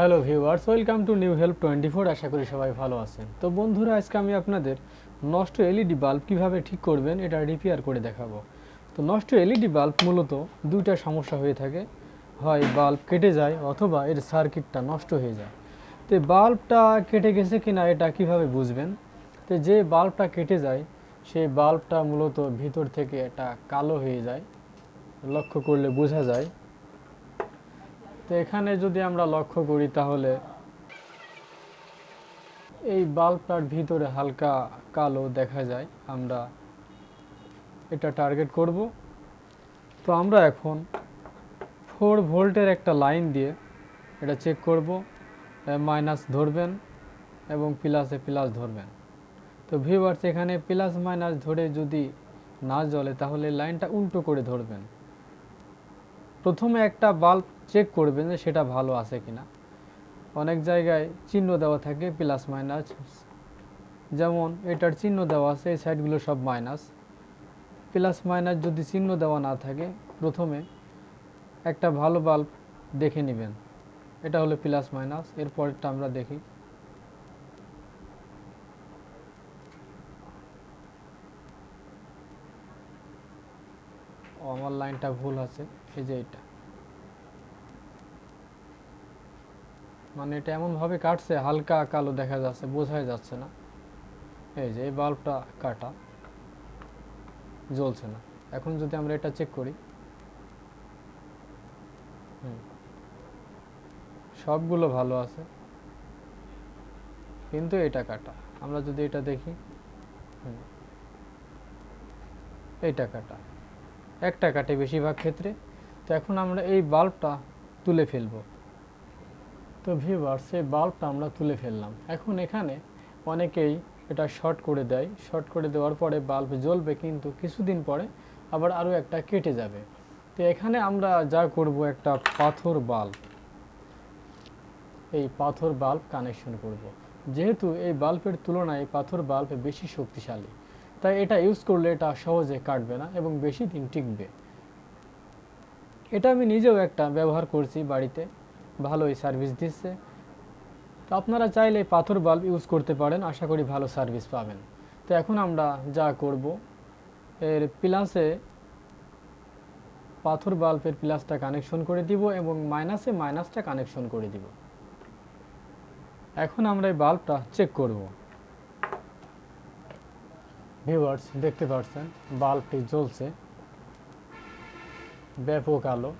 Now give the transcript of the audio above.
Hello viewers welcome to new help twenty four আশা করি সবাই ভালো আছেন। তো বন্ধুরা, আজকে আমি আপনাদের নষ্ট এলইডি বাল্ব কীভাবে ঠিক করবেন এটা রিপেয়ার করে দেখাবো। তো নষ্ট এলইডি বাল্ব মূলত দুইটা সমস্যা হয়ে থাকে। হয় বাল্ব কেটে যায় অথবা এর সার্কিটটা নষ্ট হয়ে যায়। তো বাল্বটা কেটে গেছে কিনা এটা কীভাবে বুঝবেন? তো যে বাল্বটা কেটে যায়, সেই বাল্বটা মূলত ভিতর থেকে এটা কালো হয়ে যায়। লক্ষ্য করলে বোঝা যায় তো এখানে যদি আমরা লক্ষ্য করি তাহলে এই বাল্বটার ভিতরে হালকা কালো দেখা যায়, আমরা এটা টার্গেট করব। তো আমরা এখন ফোর ভোল্টের একটা লাইন দিয়ে এটা চেক করব মাইনাস ধরবেন এবং প্লাসে প্লাস ধরবেন। তো ভিউয়ার্স এখানে প্লাস মাইনাস ধরে যদি না জ্বলে তাহলে লাইনটা উল্টো করে ধরবেন। প্রথমে একটা বাল্ব চেক করবেন যে সেটা ভালো আছে কিনা। অনেক জায়গায় চিহ্ন দেওয়া থাকে প্লাস মাইনাস যেমন এটার চিহ্ন দেওয়া আছে, এই সাইডগুলো সব মাইনাস প্লাস মাইনাস যদি চিহ্ন দেওয়া না থাকে, প্রথমে একটা ভালো বাল্ব দেখে নেবেন। এটা হলো প্লাস মাইনাস এরপরটা আমরা দেখি। ও আমার লাইনটা ভুল আছে, এই যে এটা মানে এটা এমনভাবে কাটছে, হালকা কালো দেখা যাচ্ছে, বোঝাই যাচ্ছে না। এই যে, এই বাল্বটা কাটা, জ্বলছে না। এখন যদি আমরা এটা চেক করি। সবগুলো ভালো আছে। কিন্তু এটা কাটা। আমরা যদি এটা দেখি। এইটা কাটা। একটা কাটে বেশিরভাগ ক্ষেত্রে। তো এখন আমরা এই বাল্বটা তুলে ফেলব। তো ভিউয়ার্স এই বাল্বটা আমরা তুলে ফেললাম। এখন এখানে অনেকেই এটা শর্ট করে দেয়। শর্ট করে দেওয়ার পরে বাল্ব জ্বলবে কিন্তু কিছুদিন পরে আবার আরও একটা কেটে যাবে। তো এখানে আমরা যা করব, একটা পাথর বাল্ব এই পাথর বাল্ব কানেকশন করব। যেহেতু এই বাল্বের তুলনায় পাথর বাল্ব বেশি শক্তিশালী। তাই এটা ইউজ করলে এটা সহজে কাটবে না এবং বেশি দিন টিকবে। এটা আমি নিজেও একটা ব্যবহার করছি বাড়িতে, ভালোই সার্ভিস দিচ্ছে। তো আপনারা চাইলে পাথর বাল্ব ইউজ করতে পারেন, আশা করি ভালো সার্ভিস পাবেন। তো এখন আমরা যা করব, এর প্লাসে পাথর বাল্বের প্লাসটা কানেকশন করে দিব এবং মাইনাসে মাইনাসটা কানেকশন করে দিব। এখন আমরা এই বাল্বটা চেক করব। ভিউয়ার্স দেখতে পাচ্ছেন বাল্বটি জ্বলছে। ব্যাপক আলো।